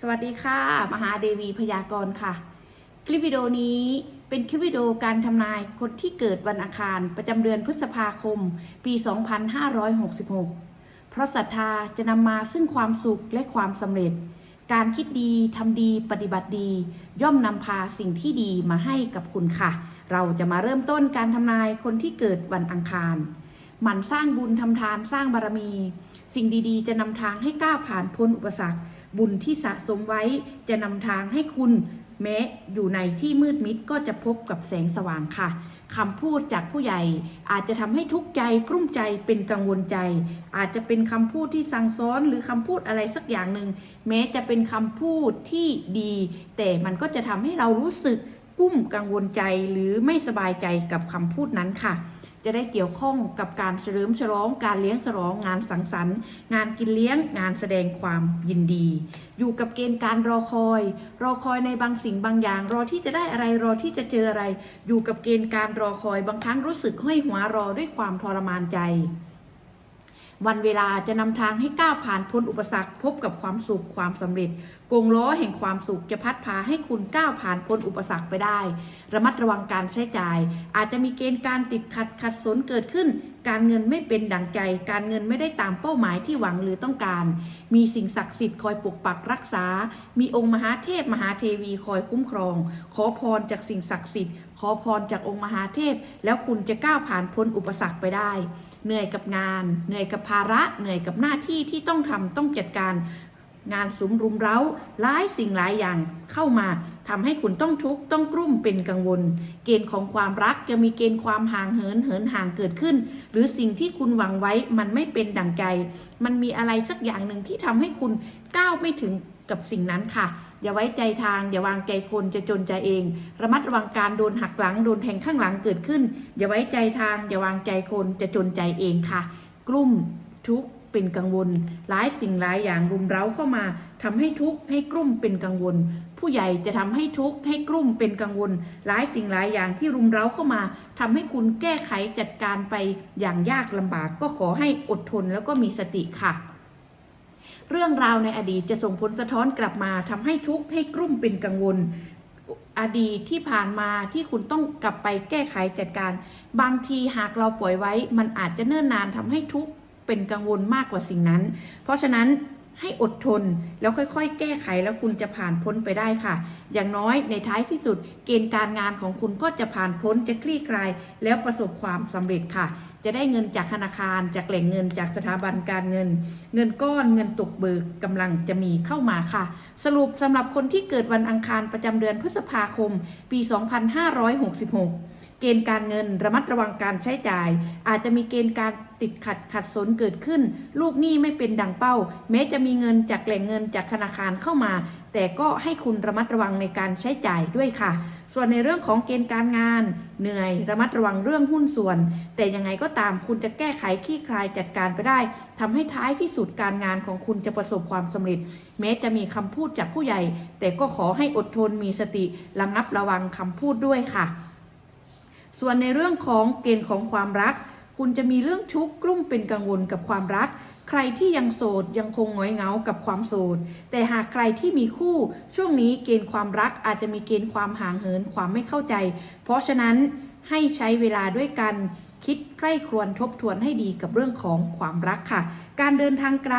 สวัสดีค่ะ มหาเดวีพยากรณ์ค่ะ คลิปวิดีโอนี้เป็นคลิปวิดีโอการทำนายคนที่เกิดวันอังคารประจำเดือนพฤษภาคม ปี 2566 เพราะศรัทธาจะนำมาซึ่งความสุขและความสำเร็จ การคิดดีทำดีปฏิบัติดี ย่อมนำพาสิ่งที่ดีมาให้กับคุณค่ะ เราจะมาเริ่มต้นการทำนายคนที่เกิดวันอังคารหมั่นสร้างบุญทำทานสร้างบารมี สิ่งดีๆ จะนำทางให้ก้าวผ่านพ้นอุปสรรค บุญที่สะสมไว้จะนำทางให้คุณแม้อยู่ในที่มืดมิดก็จะพบกับแสงสว่างค่ะคำพูดจากผู้ใหญ่อาจจะทำให้ทุกข์ใจกลุ้มใจเป็นกังวลใจ อาจจะเป็นคำพูดที่สั่งซ้อนหรือคำพูดอะไรสักอย่างหนึ่งแม้จะเป็นคำพูดที่ดี แต่มันก็จะทำให้เรารู้สึกกุ้มกังวลใจหรือไม่สบายใจกับคำพูดนั้นค่ะ จะได้เกี่ยวข้องกับการเฉลิมฉลอง การเลี้ยงฉลอง งานสังสรรค์ งานกินเลี้ยง งานแสดงความยินดี อยู่กับเกณฑ์การรอคอย รอคอยในบางสิ่งบางอย่าง รอที่จะได้อะไร รอที่จะเจออะไร อยู่กับเกณฑ์การรอคอย บางครั้งรู้สึกห้อยหัวรอด้วยความทรมานใจ วันเวลาจะนำทางให้ก้าวผ่านพ้นอุปสรรค พบกับความสุขความสำเร็จ กงล้อแห่งความสุขจะพัดพาให้คุณก้าวผ่านพ้นอุปสรรคไปได้ ระมัดระวังการใช้จ่าย อาจจะมีเกณฑ์การติดขัดขัดสนเกิดขึ้น การเงินไม่เป็นดังใจ การเงินไม่ได้ตามเป้าหมายที่หวังหรือต้องการ มีสิ่งศักดิ์สิทธิ์คอยปกปักรักษา มีองค์มหาเทพมหาเทวีคอยคุ้มครอง ขอพรจากสิ่งศักดิ์สิทธิ์ ขอพรจากองค์มหาเทพ แล้วคุณจะก้าวผ่านพ้นอุปสรรคไปได้ เหนื่อยกับงาน เหนื่อยกับภาระ เหนื่อยกับหน้าที่ที่ต้องทำต้องจัดการงานสุมรุมเร้าหลายสิ่งหลายอย่างเข้ามาทำให้คุณต้องทุกข์ต้องกลุ้มเป็นกังวล เกณฑ์ของความรักจะมีเกณฑ์ความห่างเหินเหินห่างเกิดขึ้น หรือสิ่งที่คุณหวังไว้มันไม่เป็นดั่งใจ มันมีอะไรสักอย่างหนึ่งที่ทำให้คุณก้าวไม่ถึงกับสิ่งนั้นค่ะอย่าไว้ใจทางอย่าวางใจคนจะจนใจเอง ระมัดระวังการโดนหักหลังโดนแทงข้างหลังเกิดขึ้น อย่าไว้ใจทางอย่าวางใจคนจะจนใจเองค่ะ กลุ่มทุกเป็นกังวล หลายสิ่งหลายอย่างรุมเร้าเข้ามาทำให้ทุกข์ให้กลุ่มเป็นกังวล ผู้ใหญ่จะทำให้ทุกข์ให้กลุ่มเป็นกังวล หลายสิ่งหลายอย่างที่รุมเร้าเข้ามาทำให้คุณแก้ไขจัดการไปอย่างยากลำบาก ก็ขอให้อดทนแล้วก็มีสติค่ะ เรื่องราวในอดีตจะส่งผลสะท้อนกลับมาทำให้ทุกข์ให้กลุ่มเป็นกังวล อดีตที่ผ่านมาที่คุณต้องกลับไปแก้ไขจัดการ บางทีหากเราปล่อยไว้ มันอาจจะเนิ่นนานทำให้ทุกข์เป็นกังวลมากกว่าสิ่งนั้น เพราะฉะนั้นให้อดทนแล้วค่อยๆ แก้ไขแล้วคุณจะผ่านพ้นไปได้ค่ะ อย่างน้อยในท้ายที่สุด เกณฑ์การงานของคุณก็จะผ่านพ้นจะคลี่คลาย แล้วประสบความสำเร็จค่ะ จะได้เงินจากธนาคาร จากแหล่งเงินจากสถาบันการเงิน เงินก้อนเงินตกเบิกกำลังจะมีเข้ามาค่ะ สรุปสำหรับคนที่เกิดวันอังคารประจำเดือนพฤษภาคม ปี 2566 เกณฑ์การเงินระมัดระวังการใช้จ่าย อาจจะมีเกณฑ์การติดขัดขัดสนเกิดขึ้น ลูกหนี้ไม่เป็นดังเป้า แม้จะมีเงินจากแหล่งเงินจากธนาคารเข้ามา แต่ก็ให้คุณระมัดระวังในการใช้จ่ายด้วยค่ะ ส่วนในเรื่องของเกณฑ์การงาน เหนื่อย ระมัดระวังเรื่องหุ้นส่วน แต่ยังไงก็ตามคุณจะแก้ไขคลี่คลายจัดการไปได้ทำให้ท้ายที่สุดการงานของคุณจะประสบความสำเร็จ แม้จะมีคำพูดจากผู้ใหญ่ แต่ก็ขอให้อดทนมีสติระงับระวังคำพูดด้วยค่ะ ส่วนในเรื่องของเกณฑ์ของความรัก คุณจะมีเรื่องทุกกลุ้มเป็นกังวลกับความรัก ใครที่ยังโสดยังคงหงอยเหงากับความโสด แต่หากใครที่มีคู่ช่วงนี้เกณฑ์ความรักอาจจะมีเกณฑ์ความห่างเหินความไม่เข้าใจ เพราะฉะนั้นให้ใช้เวลาด้วยกันคิดใกล้ครวนทบทวนให้ดีกับเรื่องของความรักค่ะ การเดินทางไกล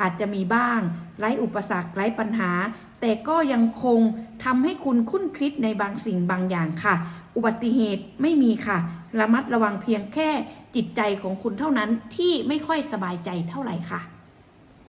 อาจจะมีบ้าง ไร้อุปสรรคไร้ปัญหา แต่ก็ยังคงทำให้คุณคุ้นคิดในบางสิ่งบางอย่างค่ะ อุบัติเหตุไม่มีค่ะ ระมัดระวังเพียงแค่จิตใจของคุณเท่านั้นที่ไม่ค่อยสบายใจเท่าไหร่ค่ะ